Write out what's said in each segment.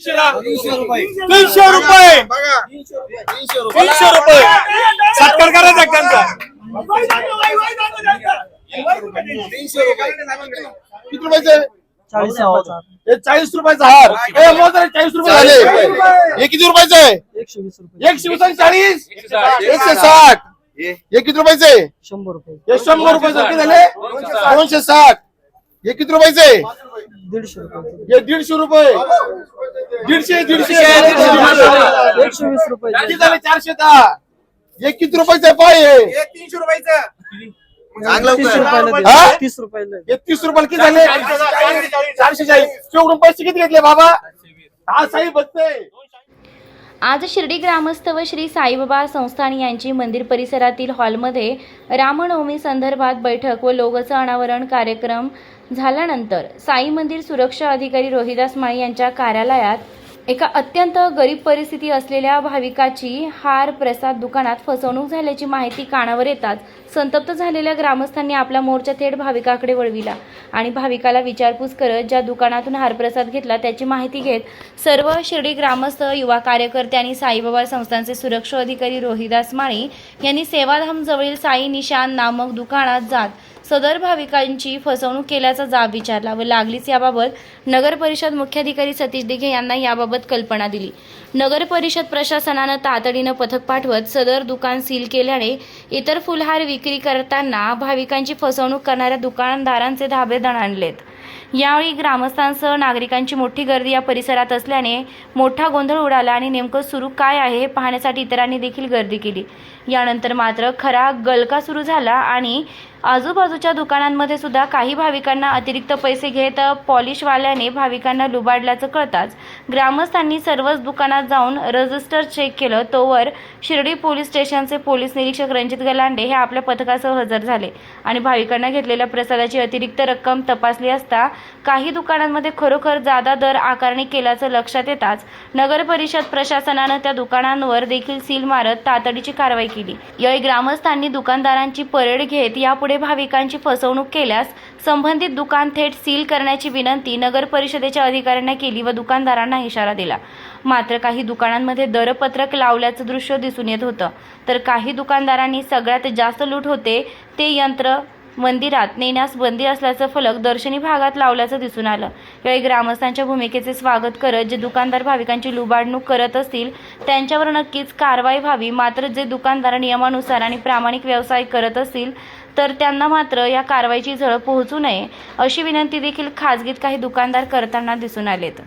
तीनशे रुपये. बघा तीनशे रुपये. सत्कार करायचा त्यांचा. तीनशे रुपये. किती रुपयाचे? चाळीस रुपयाचा चाळीस रुपयाचा हार. हे चाळीस रुपये. झाले हे किती रुपयाचे आहे? एकशे वीस रुपये. एकशे वीस चाळीस? एकशे साठ. हे. किती रुपयाचे? शंभर रुपये. हे शंभर रुपयाचे किती झाले. दोनशे साठ. हे किती रुपयाचे दीडशे रुपये हे दीडशे रुपये. दीडशे दीडशे. एकशे वीस रुपये किती झाले चारशे दहा हे किती रुपयाचे पाय हे? तीनशे रुपयाचं. तीस रुपयाला दे. हा? तीस रुपयाला दे. हे तीस रुपयाला किती झाले? चारशे चाळीस. चौकडून पैसे किती घेतले बाबा? हा साई बघते आज शिर्डी ग्रामस्थ व श्री साईबाबा संस्थान यांची मंदिर परिसरातील हॉलमध्ये रामनवमी संदर्भात बैठक व लोगोचं अनावरण कार्यक्रम झाल्यानंतर साई मंदिर सुरक्षा अधिकारी रोहिदास माळी यांच्या कार्यालयात एका अत्यंत गरीब परिस्थिती असलेल्या भाविकाची हार प्रसाद दुकानात फसवणूक झाल्याची माहिती कानावर येताच संतप्त झालेल्या ग्रामस्थांनी आपला मोर्चा थेट भाविकाकडे वळविला आणि भाविकाला विचारपूस करत ज्या दुकानातून हारप्रसाद घेतला त्याची माहिती घेत सर्व शिर्डी ग्रामस्थ युवा कार्यकर्ते आणि साईबाबा संस्थांचे सुरक्षा अधिकारी रोहिदास माळी यांनी सेवाधामजवळील साई निशान नामक दुकानात जात सदर भाविकांची फसवणूक केल्याचा जाब विचारला व लागलीच याबाबत नगर परिषद मुख्याधिकारी सतीश दिघे यांना याबाबत कल्पना दिली. नगर परिषद प्रशासनानं तातडीनं पथक पाठवत सदर दुकान सील केल्याने इतर फुलहार विक्री करताना भाविकांची फसवणूक करणाऱ्या दुकानदारांचे धाबे दणाणलेत. यावेळी ग्रामस्थांसह नागरिकांची मोठी गर्दी या परिसरात असल्याने मोठा गोंधळ उडाला आणि नेमकं सुरू काय आहे हे पाहण्यासाठी इतरांनी देखील गर्दी केली. यानंतर मात्र खरा गलका सुरू झाला आणि आजूबाजूच्या दुकानांमध्ये सुद्धा काही भाविकांना अतिरिक्त पैसे घेत पॉलिशवाल्याने भाविकांना लुबाडल्याचं कळताच ग्रामस्थांनी सर्वच दुकानात जाऊन रजिस्टर चेक केलं. तोवर शिर्डी पोलीस स्टेशनचे पोलीस निरीक्षक रणजित गलांडे हे आपल्या पथकासह हजर झाले आणि भाविकांना घेतलेल्या प्रसादाची अतिरिक्त रक्कम तपासली असता काही दुकानांमध्ये खरोखर जादा दर आकारणी केल्याचं लक्षात येताच नगर परिषद प्रशासनानं त्या दुकानांवर देखील सील मारत तातडीची कारवाई केली. यावेळी ग्रामस्थांनी दुकानदारांची परेड घेत यापुढे भाविकांची फसवणूक केल्यास संबंधित दुकान थेट सील करण्याची विनंती नगर परिषदेच्या अधिकाऱ्यांना केली व दुकानदारांना इशारा दिला. मात्र काही दुकानांमध्ये दरपत्रक लावल्याचं दृश्य दिसून येत होतं. तर काही दुकानदारांनी सगळ्यात जास्त लूट होते ते यंत्र मंदिरात नेण्यास बंदी असल्याचं फलक दर्शनी भागात लावल्याचं दिसून आलं. यावेळी ग्रामस्थांच्या भूमिकेचे स्वागत करत जे दुकानदार भाविकांची लुबाडणूक करत असतील त्यांच्यावर नक्कीच कारवाई व्हावी. मात्र जे दुकानदार नियमानुसार आणि प्रामाणिक व्यवसाय करत असतील तर त्यांना मात्र या कारवाईची झळ पोहोचू नये अशी विनंती देखील खाजगीत काही दुकानदार करताना दिसून आलेत.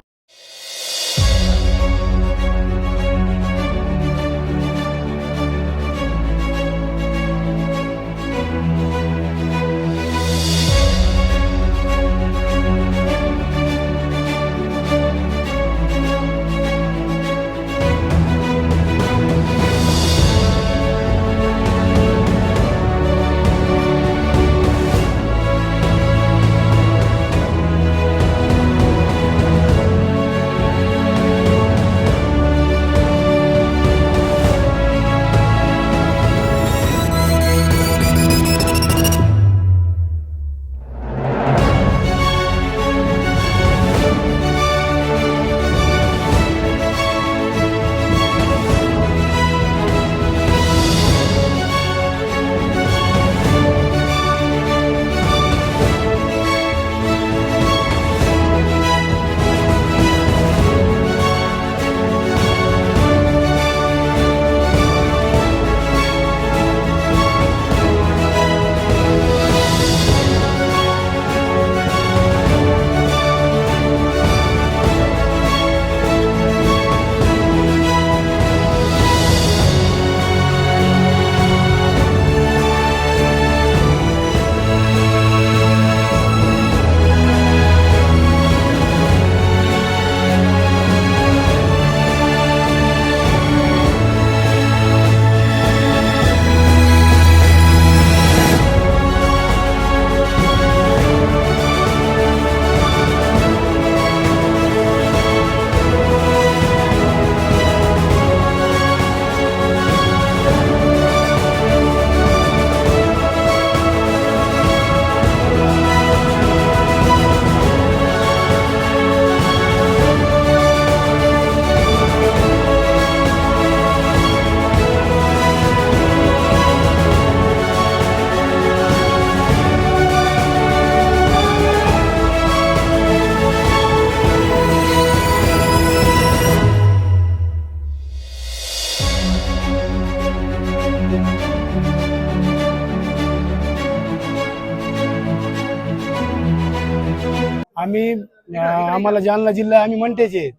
आम्ही आम्हाला जालना जिल्हा आम्ही मंटेचे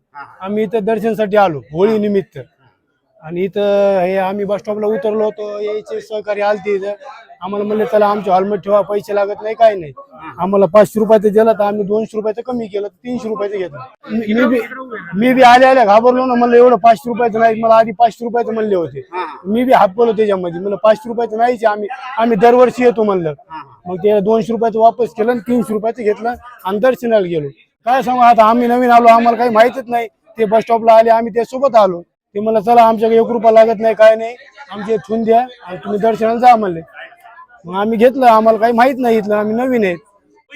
आम्ही इथं दर्शनसाठी आलो होळी निमित्त. आणि इथं हे आम्ही बस स्टॉपला उतरलो होतो यायचे सहकारी आलते इथं. आम्हाला म्हणले चला आमचे हॉलमेट ठेवा पैसे लागत नाही काय नाही. आम्हाला पाचशे रुपयाचं दिलं तर आम्ही दोनशे रुपयाचं कमी केलं तर तीनशे रुपयाचं घेतलं. मी बी मी बी आले आले घाबरलो ना म्हणलं एवढं पाचशे रुपयाचं नाही. मला आधी पाचशे रुपयाचं म्हणले होते. मी बी हापलो त्याच्यामध्ये. म्हणलं पाचशे रुपयाचं नाहीच आम्ही आम्ही दरवर्षी येतो म्हणलं. मग ते दोनशे रुपयाचं वापस केलं आणि तीनशे रुपयाचं घेतलं आणि दर्शनाला गेलो. काय सांगू आता आम्ही नवीन आलो आम्हाला काही माहितच नाही. ते बस स्टॉपला आले आम्ही त्यासोबत आलो. ते मला चला आमच्याकडे एक रुपया लागत नाही काय नाही. आमचे ठेवून द्या आणि तुम्ही दर्शनाला जा म्हणले. मग आम्ही घेतलं आम्हाला काही माहीत नाही इथलं आम्ही नवीन आहेत.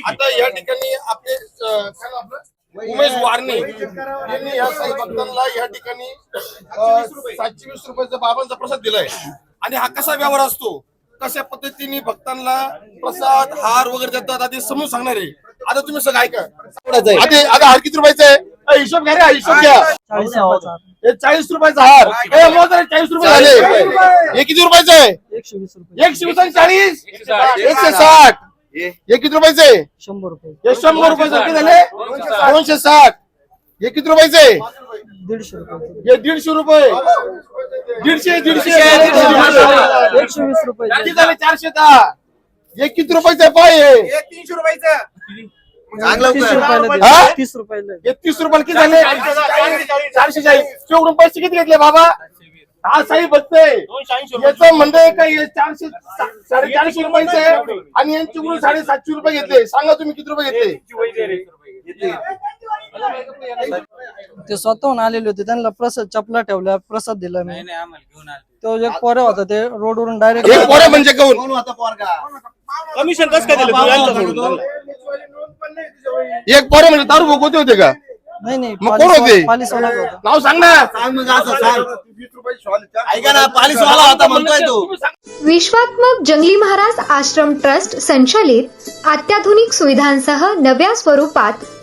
आता या ठिकाणी आपले अं, काय नाव आपलं? उमेश वारणे यांनी या साई भक्तांना या ठिकाणी अं, सातशे वीस रुपयाचा बाबांचा प्रसाद दिलाय. आणि हा कसा व्यवहार असतो? कशा पद्धतीने भक्तांना प्रसाद हार वगैरे देतात आधी समजून सांगणार आहे. आता तुम्ही सगळं ऐका. आता आता हार किती रुपयाचा आहे? हिशोब घ्या रे हा, हिशोब घ्या. चाळीस रुपयाचा हार. हे चाळीस रुपयाचा हार. हे मोज चाळीस रुपये. झाले हे किती रुपयाचं आहे? एकशे वीस रुपये. एकशे वीस आणि चाळीस? एकशे साठ. हे किती रुपयाचं आहे? शंभर रुपये. हे शंभर रुपयाचं किती झाले. दोनशे साठ. हे किती रुपयाचे? आहे दीडशे रुपये हे दीडशे रुपये. दीडशे दीडशे. एकशे वीस रुपये. किती झाले चारशे दहा. हे किती रुपयाचं आहे पाय हे? तीस रुपयाला हा? दे. तीस रुपयाला. हे तीस रुपयाला किती झाले? चारशे चाळीस. चौकडून पैसे किती घेतले बाबा? हा साई आहे याचं म्हणणं का हे चारशे साडेचारशे रुपयाचे आहे आणि यांच्याकडून साडेसातशे रुपये घेतले. सांगा तुम्ही किती रुपये घेतले? ते स्वतःहून आलेले होते. त्यांना प्रसाद चपला ठेवल्या प्रसाद दिला मी. तो एक पोरे होता ते रोडवरून डायरेक्ट एक पोरं म्हणजे कोण? कमिशन कसं काय दिलं? एक पोरं म्हणजे दारू भोगवते होते का? नाही नाही मग कोण होते? पालिस वाला होता नाव सांग ना. ऐका ना पालिसवाला होता म्हणतोय तो. विश्वात्मक जंगली महाराज आश्रम ट्रस्ट संचालित अत्याधुनिक सुविधांसह नव्या स्वरूपात